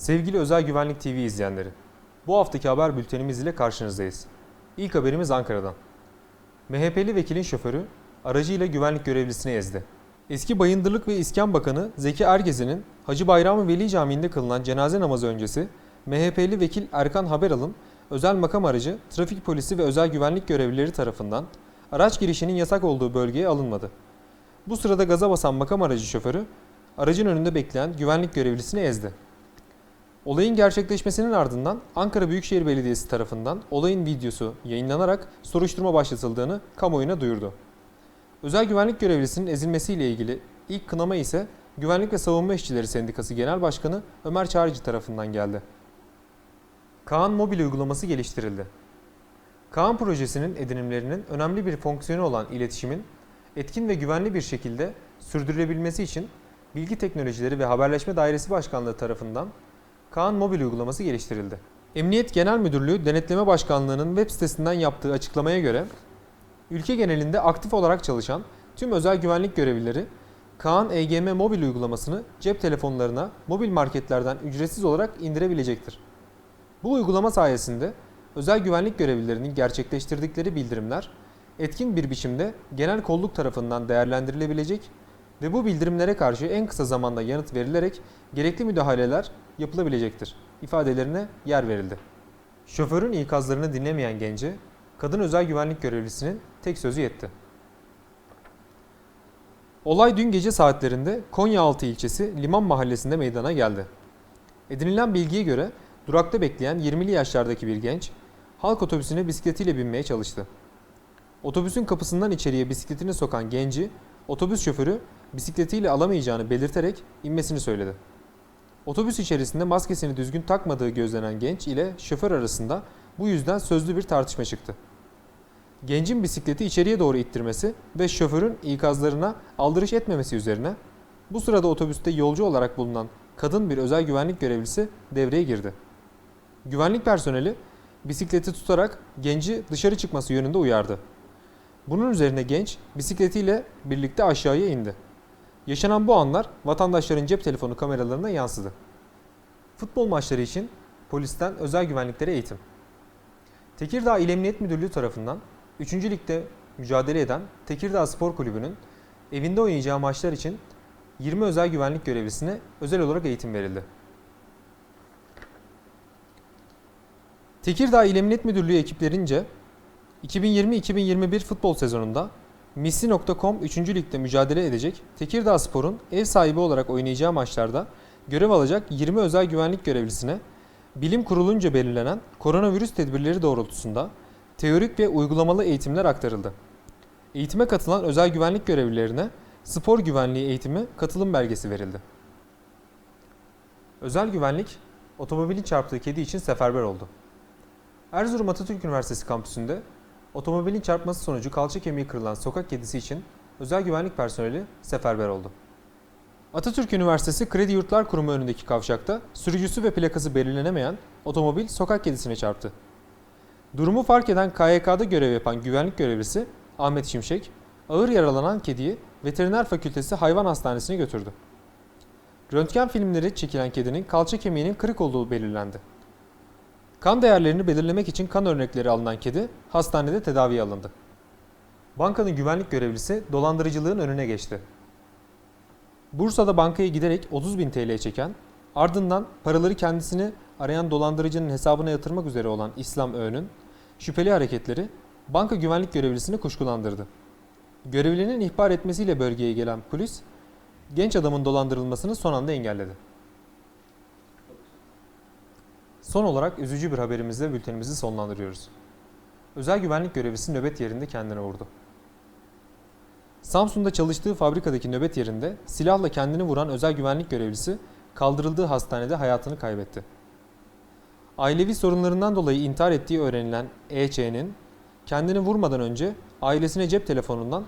Sevgili Özel Güvenlik TV izleyenleri, bu haftaki haber bültenimiz ile karşınızdayız. İlk haberimiz Ankara'dan. MHP'li vekilin şoförü aracıyla güvenlik görevlisini ezdi. Eski Bayındırlık ve İskan Bakanı Zeki Ergezen'in Hacı Bayram Veli Camii'nde kılınan cenaze namazı öncesi MHP'li vekil Erkan Haberal'ın özel makam aracı, trafik polisi ve özel güvenlik görevlileri tarafından araç girişinin yasak olduğu bölgeye alınmadı. Bu sırada gaza basan makam aracı şoförü aracın önünde bekleyen güvenlik görevlisini ezdi. Olayın gerçekleşmesinin ardından Ankara Büyükşehir Belediyesi tarafından olayın videosu yayınlanarak soruşturma başlatıldığını kamuoyuna duyurdu. Özel güvenlik görevlisinin ezilmesiyle ilgili ilk kınama ise Güvenlik ve Savunma İşçileri Sendikası Genel Başkanı Ömer Çağrıcı tarafından geldi. Kaan mobil uygulaması geliştirildi. Kaan projesinin edinimlerinin önemli bir fonksiyonu olan iletişimin etkin ve güvenli bir şekilde sürdürülebilmesi için Bilgi Teknolojileri ve Haberleşme Dairesi Başkanlığı tarafından Kaan mobil uygulaması geliştirildi. Emniyet Genel Müdürlüğü Denetleme Başkanlığı'nın web sitesinden yaptığı açıklamaya göre ülke genelinde aktif olarak çalışan tüm özel güvenlik görevlileri Kaan EGM mobil uygulamasını cep telefonlarına mobil marketlerden ücretsiz olarak indirebilecektir. Bu uygulama sayesinde özel güvenlik görevlilerinin gerçekleştirdikleri bildirimler etkin bir biçimde genel kolluk tarafından değerlendirilebilecek ve bu bildirimlere karşı en kısa zamanda yanıt verilerek gerekli müdahaleler yapılabilecektir ifadelerine yer verildi. Şoförün ikazlarını dinlemeyen gence kadın özel güvenlik görevlisinin tek sözü yetti. Olay dün gece saatlerinde Konyaaltı ilçesi Liman Mahallesi'nde meydana geldi. Edinilen bilgiye göre durakta bekleyen 20'li yaşlardaki bir genç halk otobüsüne bisikletiyle binmeye çalıştı. Otobüsün kapısından içeriye bisikletini sokan genci otobüs şoförü bisikletiyle alamayacağını belirterek inmesini söyledi. Otobüs içerisinde maskesini düzgün takmadığı gözlenen genç ile şoför arasında bu yüzden sözlü bir tartışma çıktı. Gencin bisikleti içeriye doğru ittirmesi ve şoförün ikazlarına aldırış etmemesi üzerine bu sırada otobüste yolcu olarak bulunan kadın bir özel güvenlik görevlisi devreye girdi. Güvenlik personeli bisikleti tutarak genci dışarı çıkması yönünde uyardı. Bunun üzerine genç bisikletiyle birlikte aşağıya indi. Yaşanan bu anlar vatandaşların cep telefonu kameralarına yansıdı. Futbol maçları için polisten özel güvenliklere eğitim. Tekirdağ İl Emniyet Müdürlüğü tarafından 3. Lig'de mücadele eden Tekirdağ Spor Kulübü'nün evinde oynayacağı maçlar için 20 özel güvenlik görevlisine özel olarak eğitim verildi. Tekirdağ İl Emniyet Müdürlüğü ekiplerince 2020-2021 futbol sezonunda Misli.com 3. Lig'de mücadele edecek Tekirdağ Spor'un ev sahibi olarak oynayacağı maçlarda görev alacak 20 özel güvenlik görevlisine bilim kurulunca belirlenen koronavirüs tedbirleri doğrultusunda teorik ve uygulamalı eğitimler aktarıldı. Eğitime katılan özel güvenlik görevlilerine spor güvenliği eğitimi katılım belgesi verildi. Özel güvenlik otomobilin çarptığı kedi için seferber oldu. Erzurum Atatürk Üniversitesi kampüsünde otomobilin çarpması sonucu kalça kemiği kırılan sokak kedisi için özel güvenlik personeli seferber oldu. Atatürk Üniversitesi Kredi Yurtlar Kurumu önündeki kavşakta sürücüsü ve plakası belirlenemeyen otomobil sokak kedisine çarptı. Durumu fark eden KYK'da görev yapan güvenlik görevlisi Ahmet Şimşek, ağır yaralanan kediyi Veteriner Fakültesi Hayvan Hastanesi'ne götürdü. Röntgen filmleri çekilen kedinin kalça kemiğinin kırık olduğu belirlendi. Kan değerlerini belirlemek için kan örnekleri alınan kedi hastanede tedaviye alındı. Bankanın güvenlik görevlisi dolandırıcılığın önüne geçti. Bursa'da bankaya giderek 30 bin TL çeken, ardından paraları kendisini arayan dolandırıcının hesabına yatırmak üzere olan İslam Öğün'ün şüpheli hareketleri banka güvenlik görevlisini kuşkulandırdı. Görevlinin ihbar etmesiyle bölgeye gelen polis, genç adamın dolandırılmasını son anda engelledi. Son olarak üzücü bir haberimizle bültenimizi sonlandırıyoruz. Özel güvenlik görevlisi nöbet yerinde kendine vurdu. Samsun'da çalıştığı fabrikadaki nöbet yerinde silahla kendini vuran özel güvenlik görevlisi kaldırıldığı hastanede hayatını kaybetti. Ailevi sorunlarından dolayı intihar ettiği öğrenilen E.Ç.'nin kendini vurmadan önce ailesine cep telefonundan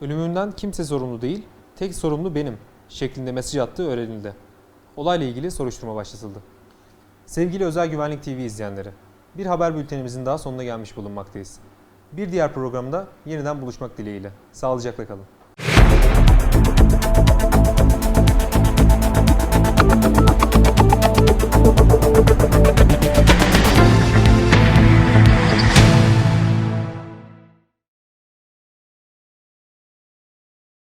ölümümden kimse sorumlu değil, tek sorumlu benim şeklinde mesaj attığı öğrenildi. Olayla ilgili soruşturma başlatıldı. Sevgili Özel Güvenlik TV izleyenleri, bir haber bültenimizin daha sonuna gelmiş bulunmaktayız. Bir diğer programda yeniden buluşmak dileğiyle. Sağlıcakla kalın. Müzik